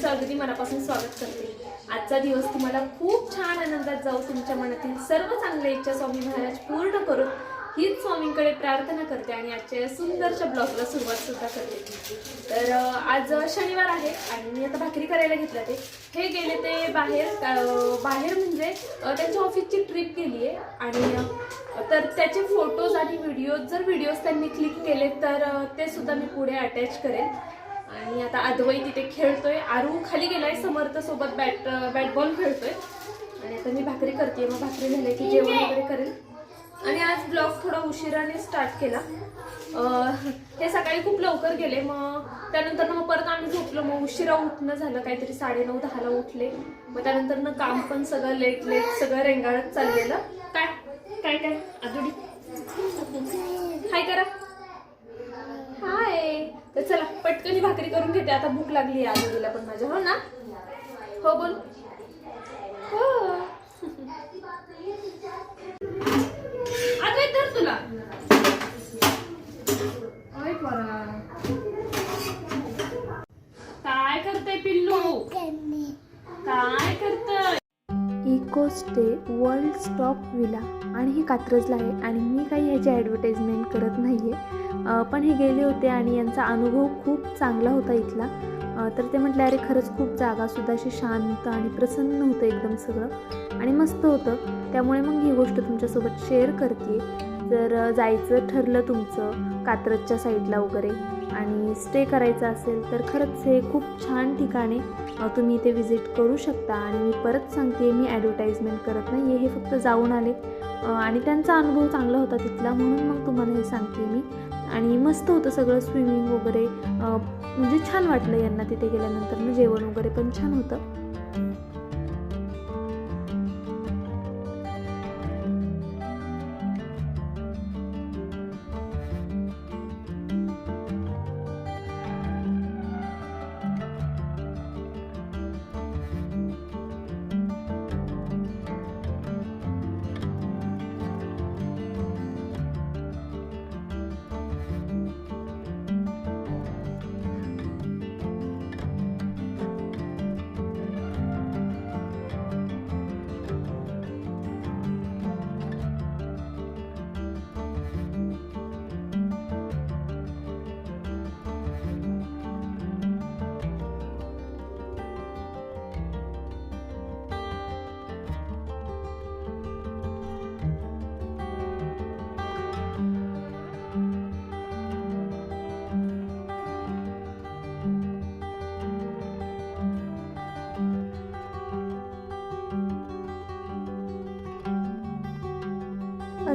सागरी मनापासून स्वागत करते. आजचा दिवस तुम्हाला खूप छान आनंदात जाऊ तुमच्या मनातील सर्व चांगल्या इच्छा स्वामी महाराज पूर्ण करून हीच स्वामींकडे प्रार्थना करते आणि आजच्या सुंदरच्या सुंदरशा ब्लॉगला सुरुवात सुद्धा करते. तर आज शनिवार आहे आणि मी आता भाकरी करायला घेतलं ते. हे गेले ते बाहेर बाहेर म्हणजे त्यांच्या ऑफिसची ट्रिप गेली आहे आणि तर त्याचे फोटोज आणि व्हिडिओज जर व्हिडिओज त्यांनी क्लिक केले तर ते सुद्धा मी पुढे अटॅच करेन. आणि आता अद्वै तिथे खेळतोय. आरू खाली गेलाय समर्थ सोबत बॅट बॅट बॉल खेळतोय. आणि आता मी भाकरी करते मग भाकरी झाली की जेवण वगैरे करेल आणि आज ब्लॉग थोडा उशिराने स्टार्ट केला. हे सकाळी खूप लवकर गेले. मग त्यानंतर मग परत आम्ही झोपलो. मग उशिरा उठणं झालं. काहीतरी साडेनऊ दहाला उठले. मग त्यानंतर ना काम पण सगळं लेट लेट सगळं रेंगाळत चाललेलं. काय? काय काय? अजुडी हाय करा. तर चला पटकन भाकरी करून घेते. आता भूक लागली आहे आजूबाजूला पण माझ्या. हो ना? हो बोल. हो. अगं तर तुला. काय करते पिल्लू? काय करतय? Eco stay world stop villa आणि हे कात्रजला आहे आणि मी काही ह्याची ॲडव्हर्टाइजमेंट करत नाही आहे पण हे गेले होते आणि यांचा अनुभव खूप चांगला होता इथला. तर ते म्हटले अरे खरंच खूप जागासुद्धा अशी शांत आणि प्रसन्न होतं एकदम सगळं आणि मस्त होतं. त्यामुळे मग ही गोष्ट तुमच्यासोबत शेअर करते जर जायचं ठरलं तुमचं कात्रजच्या साईडला वगैरे आणि स्टे करायचं असेल तर खरंच हे खूप छान ठिकाण आहे. तुम्ही इथे व्हिजिट करू शकता आणि मी परत सांगते मी ॲडव्हर्टाइजमेंट करत नाही. हे फक्त जाऊन आले. आणि त्यांचा अनुभव चांगला होता तिथला म्हणून मग तुम्हाला हे सांगते मी. आणि मस्त होतं सगळं स्विमिंग वगैरे. म्हणजे छान वाटलं यांना तिथे गेल्यानंतर. म्हणजे जेवण वगैरे पण छान होतं.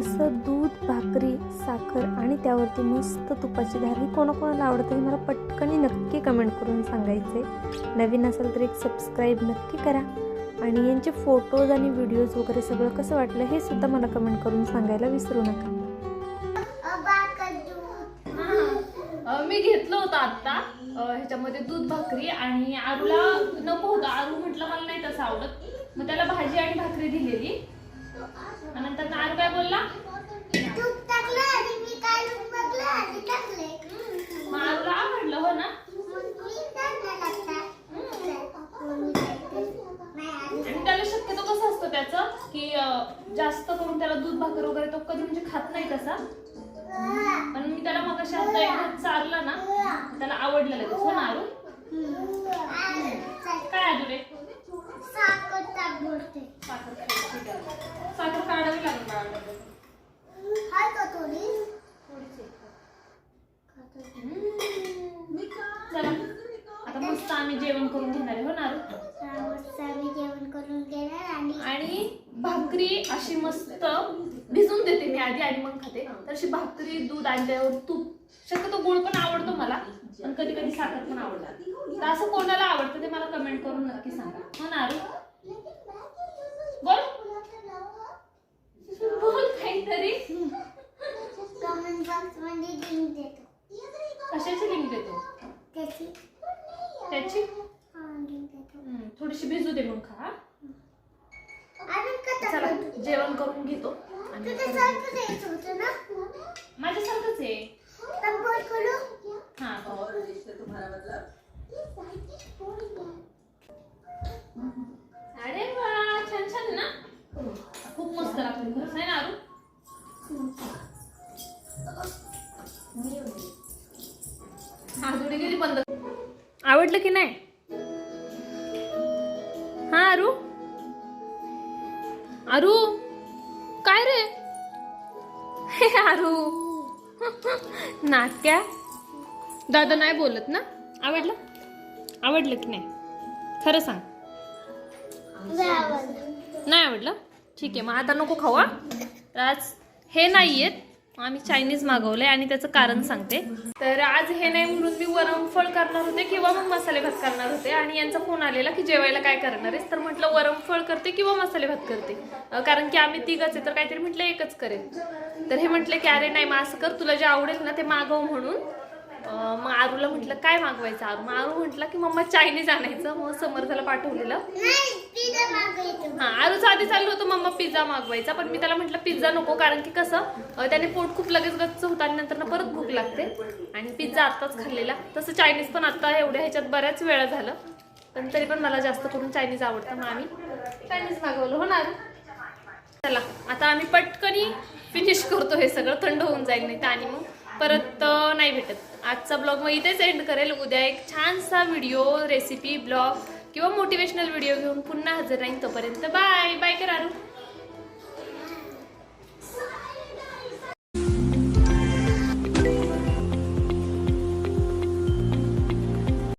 असं दूध भाकरी साखर आणि त्यावरती मस्त तुपाची धार ही कोणाकोणाला आवडतं हे मला पटकनही नक्की कमेंट करून सांगायचे नवीन असेल तर एक सबस्क्राईब नक्की करा. आणि यांचे फोटोज आणि व्हिडिओज वगैरे सगळं कसं वाटलं हे सुद्धा मला कमेंट करून सांगायला विसरू नका. मी घेतलं होतं आत्ता. ह्याच्यामध्ये दूध भाकरी आणि आरूला नको होतं. आरू म्हटलं मला नाही तसं आवडत. मग त्याला भाजी आणि भाकरी दिलेली. नंतर ना आरू काय बोलला? मग आरूला आवडलं हो ना? आणि त्याला शक्यतो कसं असतं त्याचं? की जास्त करून त्याला दूध भाकर वगैरे तो कधी म्हणजे खात नाही तसा. पण मी त्याला मग आता एकदा चारलं ना त्याला आवडलं लगेच. हो ना आरू? काय आजू रे? साखर खायची. साखर काढावी लागेल बाळाला. हम्म. चला. आता मस्त आम्ही जेवण करून घेणार आहे हो ना आरू जेवण करून घेणार. भाकरी अशी मस्त भिजून देते मी आधी आणि मग खाते. तर अशी भाकरी दूध आणल्यावर तूप शक्यतो गुळ पण आवडतो मला पण कधी कधी साखर पण आवडतात. तर असं कोणाला आवडतं ते मला कमेंट करून नक्की सांगा. हो ना आरू बोल. बोल काहीतरी कमेंट बॉक्समध्ये लिंक देतो कशाची लिंक देतो त्याची त्याची हा लिंक देतो हम्म, थोडीशी भिजू दे मग खा अजून कथा चला जेवण करून घेतो. आणि माझ्यासारखंच आहे. हा अरे वा छान छान ना? खूप मस्त लागते खरंच आहे ना आरू हातोडी किती बंद. आवडलं की नाही? आरू काय रे? हे आरू नाट्या दादा नाही बोलत ना? आवडलं? आवडलं की नाही? खरं सांग. नाही आवडलं. ठीक आहे मग आता नको खाऊ आज हे नाही आहेत आम्ही चायनीज मागवलंय आणि त्याचं कारण सांगते. तर आज हे नाही म्हणून मी वरमफळ करणार होते किंवा मग मसाले भात करणार होते. आणि यांचा फोन आलेला की जेवायला काय करणार आहेस? तर म्हटलं वरमफळ करते किंवा मसाले भात करते. कारण की आम्ही तिघच आहे तर काहीतरी म्हटलं एकच करेन. तर हे म्हटलं की अरे नाही मग असं कर तुला जे आवडेल ना ते मागव म्हणून. मग आरूला म्हटलं काय मागवायचं आरू? मग आरू म्हटलं की मम्मा चायनीज आणायचं. मग समर्थाला पाठवलेलं. हा आरूचं आधी चाललो होतं मम्मा पिझ्झा मागवायचा पण मी त्याला म्हटलं पिझ्झा नको कारण की कसं त्याने पोट खूप लगेच गच्च होतं आणि नंतर ना परत भूक लागते. आणि पिझ्झा आत्ताच खाल्लेला. तसं चायनीज पण आता एवढ्या ह्याच्यात बऱ्याच वेळा झालं. पण तरी पण मला जास्त करून चायनीज आवडतं. मग आम्ही चायनीज मागवलं. होणार चला आता आम्ही पटकनी फिनिश करतो हे सगळं. थंड होऊन जाईल नाही तर आणि मग परत नाही भेटत. आजचा ब्लॉग मग इथेच एंड करेल. उद्या एक छानसा व्हिडिओ रेसिपी ब्लॉग किंवा मोटिवेशनल व्हिडिओ घेऊन पुन्हा हजर राहीन तोपर्यंत. Bye bye करारू